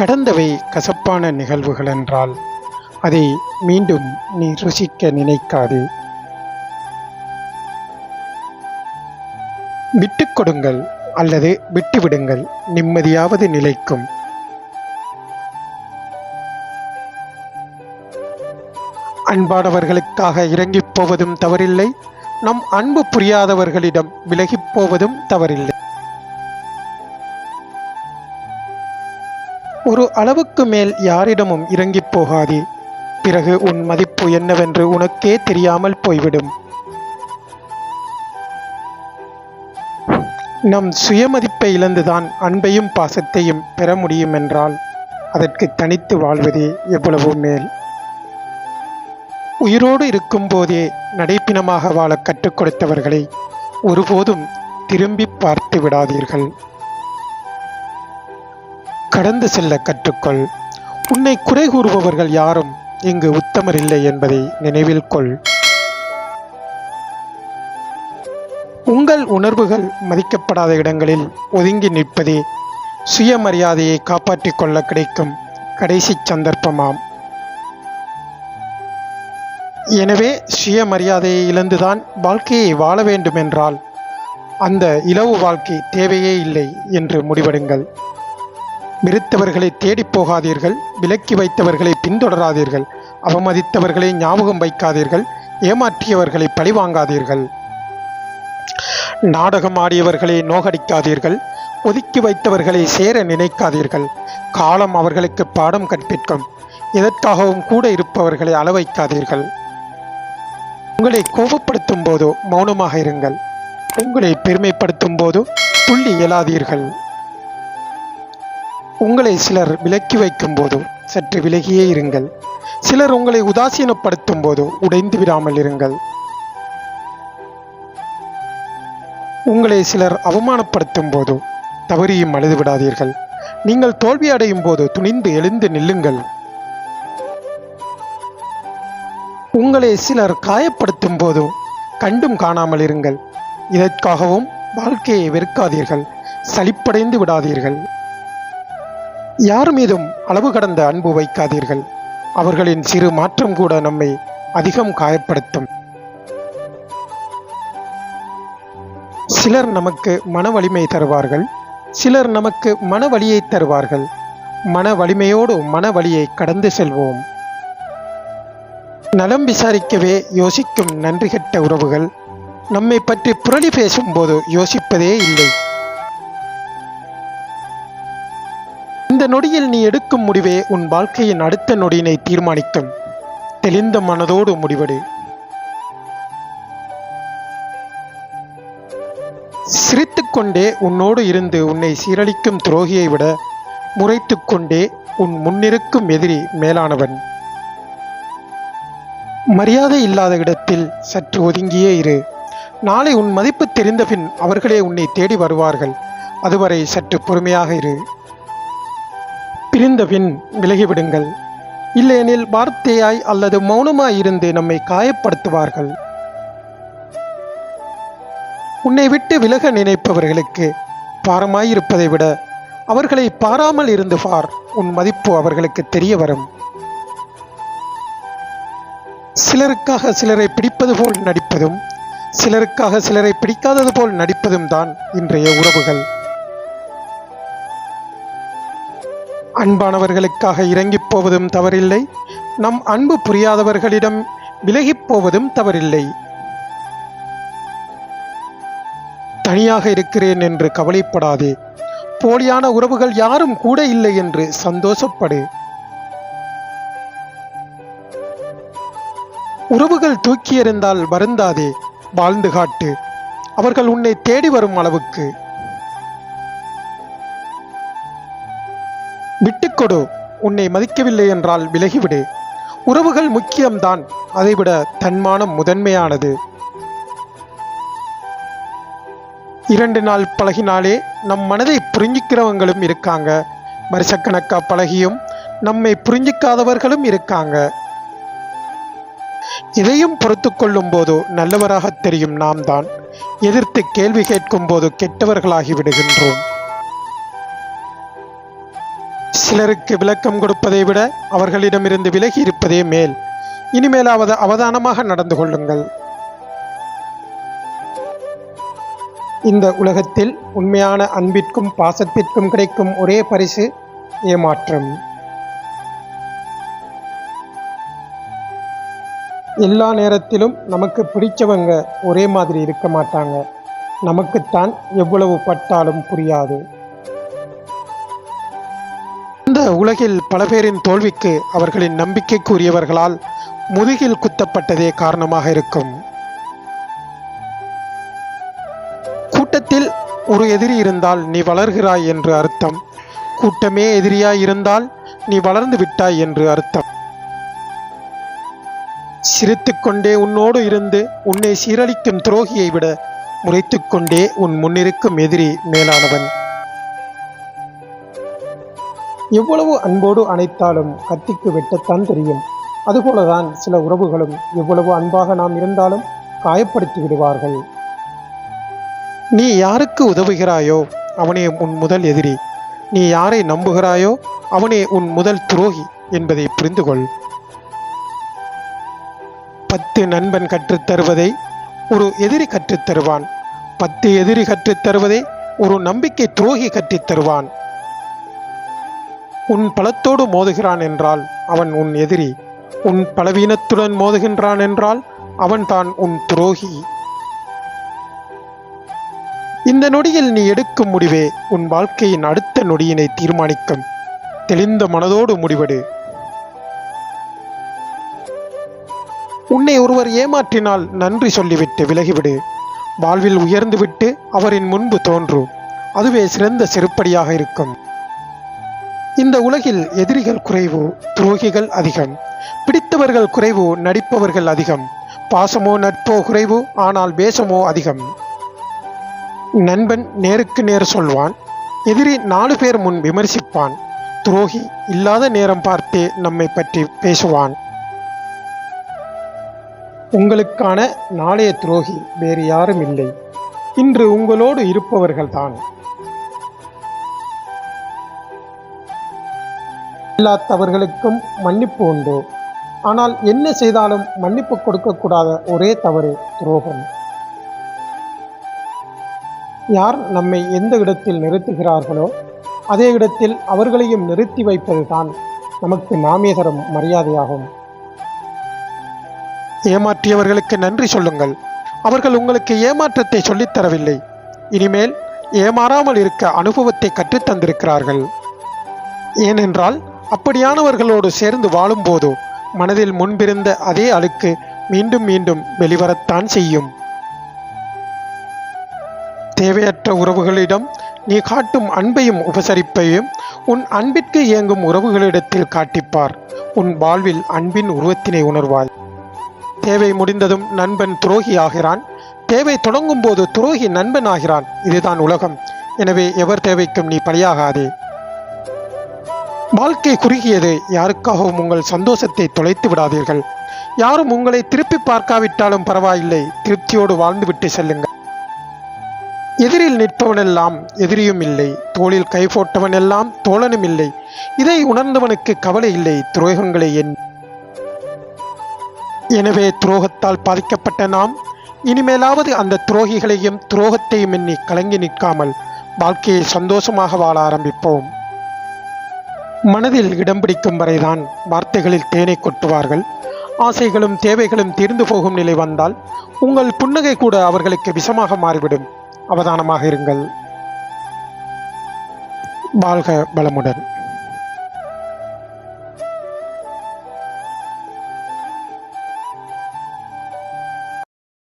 கடந்தவை கசப்பான நிகழ்வுகள் என்றால் அதை மீண்டும் நீ ருசிக்க நினைக்காது. விட்டுக் கொடுங்கள் அல்லது விட்டுவிடுங்கள் நிம்மதியாவது நிலைக்கும். அன்பானவர்களுக்காக இறங்கிப் போவதும் தவறில்லை. நம் அன்பு புரியாதவர்களிடம் விலகிப் போவதும் தவறில்லை. ஒரு அளவுக்கு மேல் யாரிடமும் இறங்கிப் போகாதே. பிறகு உன் மதிப்பு என்னவென்று உனக்கே தெரியாமல் போய்விடும். நம் சுயமதிப்பை இழந்துதான் அன்பையும் பாசத்தையும் பெற முடியும் என்றால் அதற்கு தனித்து வாழ்வதே எவ்வளவு மேல். உயிரோடு இருக்கும்போதே நடைப்பிணமாக வாழ கற்றுக் கொடுத்தவர்களை ஒருபோதும் திரும்பி பார்த்து விடாதீர்கள். கடந்து செல்ல கற்றுக்கொள். உன்னை குறை கூறுபவர்கள் யாரும் இங்கு உத்தமர் இல்லை என்பதை நினைவில் கொள். உங்கள் உணர்வுகள் மதிக்கப்படாத இடங்களில் ஒதுங்கி நிற்பதே சுயமரியாதையை காப்பாற்றிக் கொள்ள கிடைக்கும் கடைசி சந்தர்ப்பமாம். எனவே சுயமரியாதையை இழந்துதான் வாழ்க்கையை வாழ வேண்டுமென்றால் அந்த இலவு வாழ்க்கை தேவையே இல்லை என்று முடிவெடுங்கள். வெறுத்தவர்களை தேடிப் போகாதீர்கள் விலக்கி வைத்தவர்களை பின்தொடராதீர்கள் அவமதித்தவர்களை ஞாபகம் வைக்காதீர்கள் ஏமாற்றியவர்களை பழிவாங்காதீர்கள். நாடகம் ஆடியவர்களை நோகடிக்காதீர்கள் ஒதுக்கி வைத்தவர்களை சேர நினைக்காதீர்கள் காலம் அவர்களுக்கு பாடம் கற்பிக்கும் எதற்காகவும் கூட இருப்பவர்களை அளவைக்காதீர்கள். உங்களை கோபப்படுத்தும் போதோ மௌனமாக இருங்கள் உங்களை பெருமைப்படுத்தும் போதோ துள்ளி இயலாதீர்கள். உங்களை சிலர் விலக்கி வைக்கும் போதோ சற்று விலகியே இருங்கள். சிலர் உங்களை உதாசீனப்படுத்தும் போதோ உடைந்து விடாமல் இருங்கள். உங்களை சிலர் அவமானப்படுத்தும் போதோ தவறியும் அழுது விடாதீர்கள். நீங்கள் தோல்வி அடையும் போது துணிந்து எழுந்து நில்லுங்கள். உங்களை சிலர் காயப்படுத்தும் போதோ கண்டும் காணாமல் இருங்கள். இதற்காகவும் வாழ்க்கையை வெறுக்காதீர்கள். சலிப்படைந்து விடாதீர்கள். யார் மீதும் அளவு கடந்த அன்பு வைக்காதீர்கள். அவர்களின் சிறு மாற்றம் கூட நம்மை அதிகம் காயப்படுத்தும். சிலர் நமக்கு மன வலிமை தருவார்கள். சிலர் நமக்கு மன வலியை தருவார்கள். மன வலிமையோடு மன வலியை கடந்து செல்வோம். நலம் விசாரிக்கவே யோசிக்கும் நன்றி கெட்ட உறவுகள். நம்மை பற்றி புரளி பேசும்போது யோசிப்பதே இல்லை. இந்த நொடியில் நீ எடுக்கும் முடிவே உன் வாழ்க்கையின் அடுத்த நொடியினை தீர்மானிக்கும். தெளிந்த மனதோடு முடிவெடு. சிரித்துக்கொண்டே உன்னோடு இருந்து உன்னை சீரழிக்கும் துரோகியை விட முறைத்துக்கொண்டே உன் முன்னிருக்கும் எதிரி மேலானவன். மரியாதை இல்லாத இடத்தில் சற்று ஒதுங்கியே இரு. நாளை உன் மதிப்பு தெரிந்தபின் அவர்களே உன்னை தேடி வருவார்கள். அதுவரை சற்று பொறுமையாக இரு. பிரிந்தபின் விலகிவிடுங்கள். இல்லையெனில் வார்த்தையாய் அல்லது மௌனமாய் இருந்து நம்மை காயப்படுத்துவார்கள். உன்னை விட்டு விலக நினைப்பவர்களுக்கு பாரமாயிருப்பதை விட அவர்களை பாராமல் இருந்து பார். உன் மதிப்பு அவர்களுக்கு தெரிய வரும். சிலருக்காக சிலரை பிடிப்பது போல் நடிப்பதும் சிலருக்காக சிலரை பிடிக்காதது போல் நடிப்பதும் தான் இன்றைய உறவுகள். அன்பானவர்களுக்காக இறங்கிப் போவதும் தவறில்லை. நம் அன்பு புரியாதவர்களிடம் விலகிப் போவதும் தவறில்லை. தனியாக இருக்கிறேன் என்று கவலைப்படாதே. போலியான உறவுகள் யாரும் கூட இல்லை என்று சந்தோஷப்படு. உறவுகள் தூக்கி எறிந்தால் வருந்தாதே. வாழ்ந்து காட்டு. அவர்கள் உன்னை தேடி வரும் அளவுக்கு. கொடு உன்னை மதிக்கவில்லை என்றால் விலகிவிடு. உறவுகள் முக்கியம்தான். அதைவிட தன்மானம் முதன்மையானது. இரண்டு நாள் பழகினாலே நம் மனதை புரிஞ்சிக்கிறவங்களும் இருக்காங்க. வருஷக்கணக்கா பழகியும் நம்மை புரிஞ்சிக்காதவர்களும் இருக்காங்க. இதையும் பொறுத்து கொள்ளும் போதோ நல்லவராக தெரியும் நாம் தான் எதிர்த்து கேள்வி கேட்கும் போது கெட்டவர்களாகி விடுகின்றோம். சிலருக்கு விளக்கம் கொடுப்பதை விட அவர்களிடமிருந்து விலகி இருப்பதே மேல். இனிமேலாவது அவதானமாக நடந்து கொள்ளுங்கள். இந்த உலகத்தில் உண்மையான அன்பிற்கும் பாசத்திற்கும் கிடைக்கும் ஒரே பரிசு ஏமாற்றம். எல்லா நேரத்திலும் நமக்கு பிடிச்சவங்க ஒரே மாதிரி இருக்க மாட்டாங்க. நமக்குத்தான் எவ்வளவு பட்டாலும் புரியாது. உலகில் பல பேரின் தோல்விக்கு அவர்களின் நம்பிக்கைக்குரியவர்களால் முதுகில் குத்தப்பட்டதே காரணமாக இருக்கும். கூட்டத்தில் ஒரு எதிரி இருந்தால் நீ வளர்கிறாய் என்று அர்த்தம். கூட்டமே எதிரியாய் இருந்தால் நீ வளர்ந்து விட்டாய் என்று அர்த்தம். சிரித்துக்கொண்டே உன்னோடு இருந்து உன்னை சீரழிக்கும் துரோகியை விட முறைத்துக்கொண்டே உன் முன்னிருக்கும் எதிரி மேலானவன். எவ்வளவு அன்போடு அணைத்தாலும் கத்திக்கு வெட்டத்தான் தெரியும். அதுபோலதான் சில உறவுகளும் எவ்வளவு அன்பாக நாம் இருந்தாலும் காயப்படுத்தி விடுவார்கள். நீ யாருக்கு உதவுகிறாயோ அவனே உன் முதல் எதிரி. நீ யாரை நம்புகிறாயோ அவனே உன் முதல் துரோகி என்பதை புரிந்து கொள் பத்து நண்பன் கற்றுத் தருவதை ஒரு எதிரி கற்றுத் தருவான் பத்து எதிரி கற்றுத் தருவதை ஒரு நம்பிக்கை துரோகி கற்றுத் தருவான் உன் பலத்தோடு மோதுகிறான் என்றால் அவன் உன் எதிரி. உன் பலவீனத்துடன் மோதுகின்றான் என்றால் அவன்தான் உன் துரோகி. இந்த நொடியில் நீ எடுக்கும் முடிவே உன் வாழ்க்கையின் அடுத்த நொடியினை தீர்மானிக்கும். தெளிந்த மனதோடு முடிவெடு. உன்னை ஒருவர் ஏமாற்றினால் நன்றி சொல்லிவிட்டு விலகிவிடு. வாழ்வில் உயர்ந்துவிட்டு அவரின் முன்பு தோன்றும் அதுவே சிறந்த செருப்படியாக இருக்கும். இந்த உலகில் எதிரிகள் குறைவு துரோகிகள் அதிகம். பிடித்தவர்கள் குறைவு நடிப்பவர்கள் அதிகம். பாசமோ நட்போ குறைவு ஆனால் பேசமோ அதிகம். நண்பன் நேருக்கு நேர் சொல்வான் எதிரி நாலு பேர் முன் விமர்சிப்பான் துரோகி இல்லாத நேரம் பார்த்தே நம்மை பற்றி பேசுவான். உங்களுக்கான நாளைய துரோகி வேறு யாரும் இல்லை. இன்று உங்களோடு இருப்பவர்கள்தான். எல்லா தவறுகளுக்கும் மன்னிப்பு உண்டு. ஆனால் என்ன செய்தாலும் மன்னிப்பு கொடுக்கக்கூடாத ஒரே தவறு துரோகம். யார் நம்மை எந்த இடத்தில் நிறுத்துகிறார்களோ அதே இடத்தில் அவர்களையும் நிறுத்தி வைப்பதுதான் நமக்கு நாமே தரும் மரியாதையாகும். ஏமாற்றியவர்களுக்கு நன்றி சொல்லுங்கள். அவர்கள் உங்களுக்கு ஏமாற்றத்தை சொல்லித்தரவில்லை இனிமேல் ஏமாறாமல் இருக்க அனுபவத்தை கற்றுத்தந்திருக்கிறார்கள் ஏனென்றால் அப்படியானவர்களோடு சேர்ந்து வாழும்போதோ மனதில் முன்பிருந்த அதே அழுக்கு மீண்டும் மீண்டும் வெளிவரத்தான் செய்யும். தேவையற்ற உறவுகளிடம் நீ காட்டும் அன்பையும் உபசரிப்பையும் உன் அன்பிற்கு இயங்கும் உறவுகளிடத்தில் காட்டிப்பார். உன் வாழ்வில் அன்பின் உருவத்தினை உணர்வாய். தேவை முடிந்ததும் நண்பன் துரோகி ஆகிறான். தேவை தொடங்கும் போது துரோகி நண்பன் ஆகிறான் இதுதான் உலகம். எனவே எவர் தேவைக்கும் நீ பலியாகாதே. வாழ்க்கை குறுகியது. யாருக்காகவும் உங்கள் சந்தோஷத்தை தொலைத்து விடாதீர்கள். யாரும் உங்களை திருப்பி பார்க்காவிட்டாலும் பரவாயில்லை. திருப்தியோடு வாழ்ந்துவிட்டு செல்லுங்கள். எதிரில் நிற்பவனெல்லாம் எதிரியும் இல்லை. தோளில் கை போட்டவன் எல்லாம் தோழனும் இல்லை. இதை உணர்ந்தவனுக்கு கவலை இல்லை. துரோகங்களை எண். எனவே துரோகத்தால் பாதிக்கப்பட்ட நாம் இனிமேலாவது அந்த துரோகிகளையும் துரோகத்தையும் எண்ணி கலங்கி நிற்காமல் வாழ்க்கையை சந்தோஷமாக வாழ ஆரம்பிப்போம். மனதில் இடம் பிடிக்கும் வரைதான் வார்த்தைகளில் தேனை கொட்டுவார்கள். ஆசைகளும் தேவைகளும் தீர்ந்து போகும் நிலை வந்தால் உங்கள் புன்னகை கூட அவர்களுக்கு விஷமாக மாறிவிடும். அவதானமாக இருங்கள். வாழ்க வளமுடன்.